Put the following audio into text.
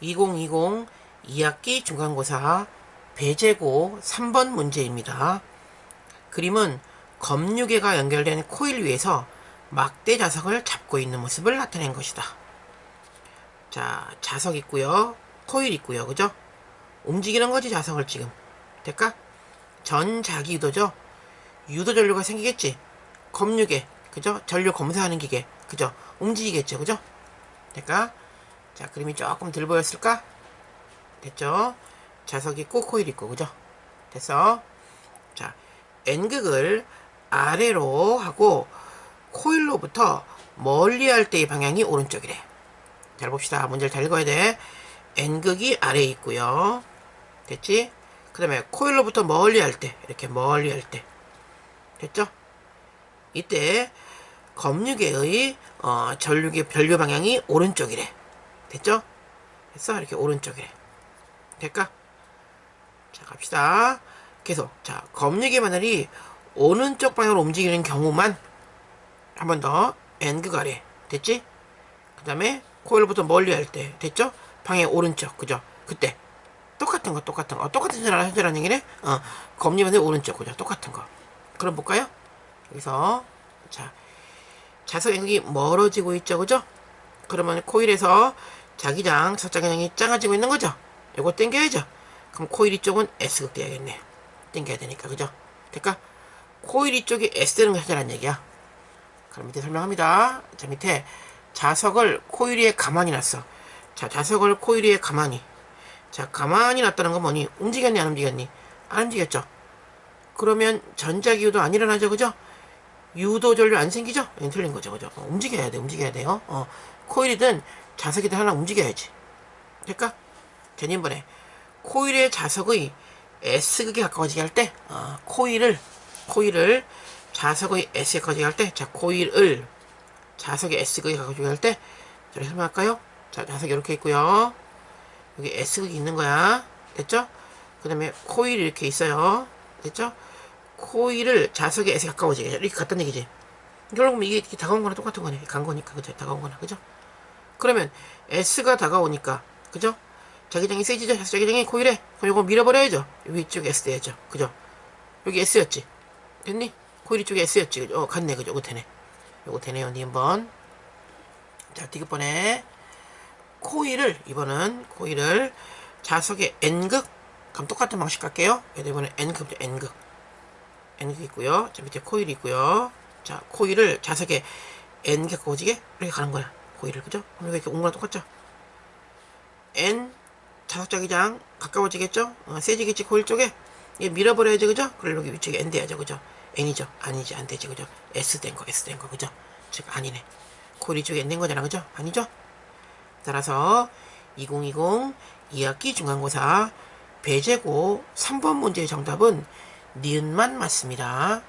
2020 2학기 중간고사 배제고 3번 문제입니다. 그림은 검유계가 연결된 코일 위에서 막대 자석을 잡고 있는 모습을 나타낸 것이다. 자, 자석 있고요. 코일 있고요. 그죠? 움직이는 거지, 자석을 지금. 될까? 전자기 유도죠? 유도 전류가 생기겠지? 검유계. 그죠? 전류 검사하는 기계. 그죠? 움직이겠죠. 그죠? 될까? 자, 그림이 조금 덜 보였을까? 됐죠? 자석 있고 코일 있고. 그죠? 됐어? 자, N극을 아래로 하고 코일로부터 멀리 할 때의 방향이 오른쪽이래. 잘 봅시다. 문제를 잘 읽어야 돼. N극이 아래에 있고요. 됐지? 그 다음에 코일로부터 멀리 할 때, 이렇게 멀리 할 때. 됐죠? 이때 검유계의 어, 전류계 변류 방향이 오른쪽이래. 됐죠? 됐어? 이렇게 오른쪽이래. 될까? 자, 갑시다. 계속. 자, 검유계 바늘이 오른쪽 방향으로 움직이는 경우만 한 번더 N극 아래. 됐지? 그 다음에 코일로부터 멀리 할 때. 됐죠? 방향 오른쪽. 그죠? 그때. 똑같은 거, 똑같은 거. 어, 똑같은 소리 하자라는 얘기네? 어, 검리 바늘 오른쪽. 그죠? 똑같은 거. 그럼 볼까요? 여기서. 자, 자석 N극이 멀어지고 있죠. 그죠? 그러면 코일에서 자기장, 자기장이 작아지고 있는 거죠? 요거 당겨야죠. 그럼 코일 이쪽은 S극 돼야겠네. 당겨야 되니까, 그죠? 될까? 코일 이쪽이 S 되는 거 하자는 얘기야. 그럼 밑에 설명합니다. 자, 밑에 자석을 코일 위에 가만히 놨어. 자, 자석을 코일 위에 가만히. 자, 가만히 놨다는 건 뭐니? 움직였니, 안 움직였니? 안 움직였죠? 그러면 전자기유도 안 일어나죠, 그죠? 유도 전류 안 생기죠? 예, 틀린 거죠, 그죠? 어, 움직여야 돼, 움직여야 돼요. 어, 코일이든 자석이든 하나 움직여야지. 될까? 전인번에 코일의 자석의 S극에 가까워지게 할 때, 어, 코일을, 코일을 자석의 S에 가까워지게 할 때, 자, 코일을 자석의 S극에 가까워지게 할 때, 자, 설명할까요? 자, 자석이 이렇게 있고요. 여기 S극이 있는 거야. 됐죠? 그 다음에 코일이 이렇게 있어요. 됐죠? 코일을 자석의 S에 가까워지게 이렇게 갖다 얘기지. 결국은 이게 다가온 거나 똑같은 거네. 간 거니까, 그죠? 다가온 거나, 그죠? 그러면 S가 다가오니까, 그죠? 자기장이 세지죠? 자기장이 코일에. 그럼 이거 밀어버려야죠. 이쪽에 S 돼야죠. 그죠? 여기 S였지. 됐니? 코일 이쪽에 S였지. 그죠? 어, 같네. 그죠? 요거 되네. 요거 되네요. 니 한번. 자, 디귿번에 코일을, 이번은 코일을 자석의 N극. 그럼 똑같은 방식 갈게요. 이번에 N극, N극. N극 있고요. 자, 밑에 코일이 있고요. 자, 코일을 자석에 N극 오지게 이렇게 가는 거야. 코일을. 그죠? 그럼 이렇게 온 거랑 똑같죠? N 자석자기장 가까워지겠죠? 어, 세지겠지 코일 쪽에 얘 밀어버려야지 그죠? 그럼 여기 위쪽에 N 돼야죠 그죠? N이죠 아니지 안 되지 그죠? S 된 거 S 된 거 그죠? 즉 아니네 코일 이쪽에 N 된 거잖아 그죠? 아니죠? 따라서 2020 2학기 중간고사 배제고 3번 문제의 정답은 니은만 맞습니다.